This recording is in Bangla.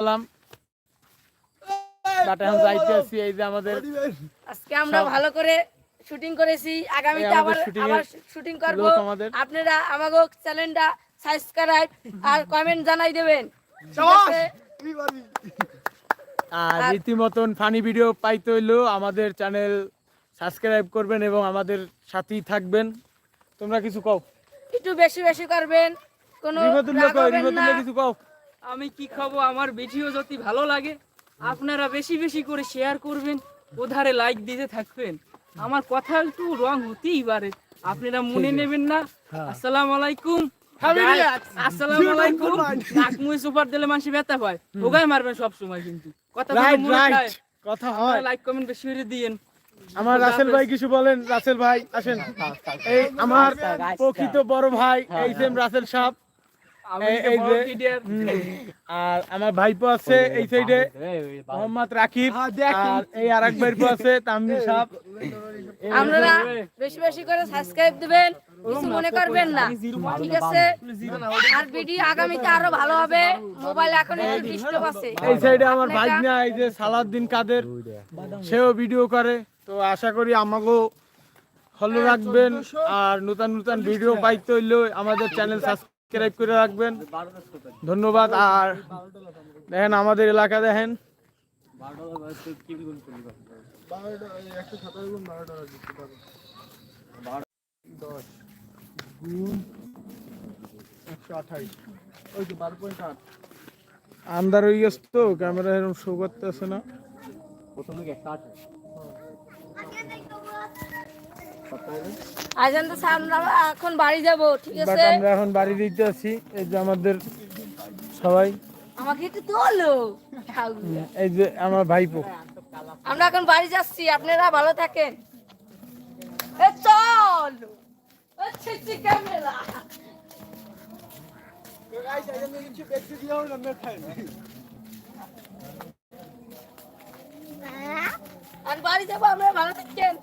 সালাম টাটা এখন যাইতেছি এই যে আমাদের আজকে আমরা সব- ভালো করে শুটিং করেছি। আগামীতে এই আমাদের আবার shooting এর আবার শুটিং করব। লোক আমাদের। আপনারা আমাকে চ্যানেলটা সাবস্ক্রাইব আর কমেন্ট জানাই দেবেন। ঠিক আছে? আর আর- রীতিমতন ফানি ভিডিও পাইতে হইলেও আমাদের চ্যানেল সাবস্ক্রাইব করবেন এবং আমাদের সাথেই থাকবেন। তোমরা কিছু কও? একটু বেশি বেশি করবেন। কোনো। কিছু কও? আমি কি খাব? আমার ভিডিও যদি ভালো লাগে আপনারা বেশি বেশি করে শেয়ার করবেন ওধারে লাইক দিতে থাকবেন। আমার কথা একটু রং হতেই পারে। আপনারা মনে নেবেন না। হ্যাঁ। আসসালামু আলাইকুম। আসসালামু আলাইকুম। নাক মুই সুপার দিলে মানুষ ব্যথা পায়। ওগাই মারবেন সব সময় কিন্তু। কথা কথা হয়। লাইক কমেন্ট বেশি করে দিয়েন। আমার রাসেল ভাই কিছু বলেন? রাসেল ভাই আসেন। এই আমার প্রকৃত বড় ভাই এই সেম রাসেল সাহেব। আর আমার ভাইপো আছে এই সাইডে। মোহাম্মদ রাকিব। আর এই আরেক ভাইপো আছে সাহেব আপনারা বেশি বেশি করে সাবস্ক্রাইব দিবেন কিছু মনে করবেন না। ঠিক আছে? আর ভিডিও আগামীতে আরও ভালো হবে। মোবাইল এখন একটু ডিস্টার্ব আছে এই সাইডে আমার আপনারা- ভাইগনা এই যে সালাউদ্দিন কাদের সেও ভিডিও করে। তো আশা করি আমাকেও ফলো রাখবেন। আর নতুন নতুন ভিডিও পাইতে হইলেও আমাদের চ্যানেল সাবস্ক্রাইব করে রাখবেন। ধন্যবাদ। আর দেখেন আমাদের এলাকা দেখেন। আন্দার হয়ে গেছে তো ক্যামেরা এরকম শো করতেছে না। আজান তো আমরা এখন বাড়ি যাব ঠিক আছে? আমরা এখন বাড়ি দিতে আছি এই যে আমাদের সবাই। আমাকে একটু তোলো। এই যে আমার ভাইপো। আমরা এখন বাড়ি যাচ্ছি আপনারা ভালো থাকেন। এ চল। ক্যামেরা। আর বাড়ি যাব আমরা ভালো থাকেন।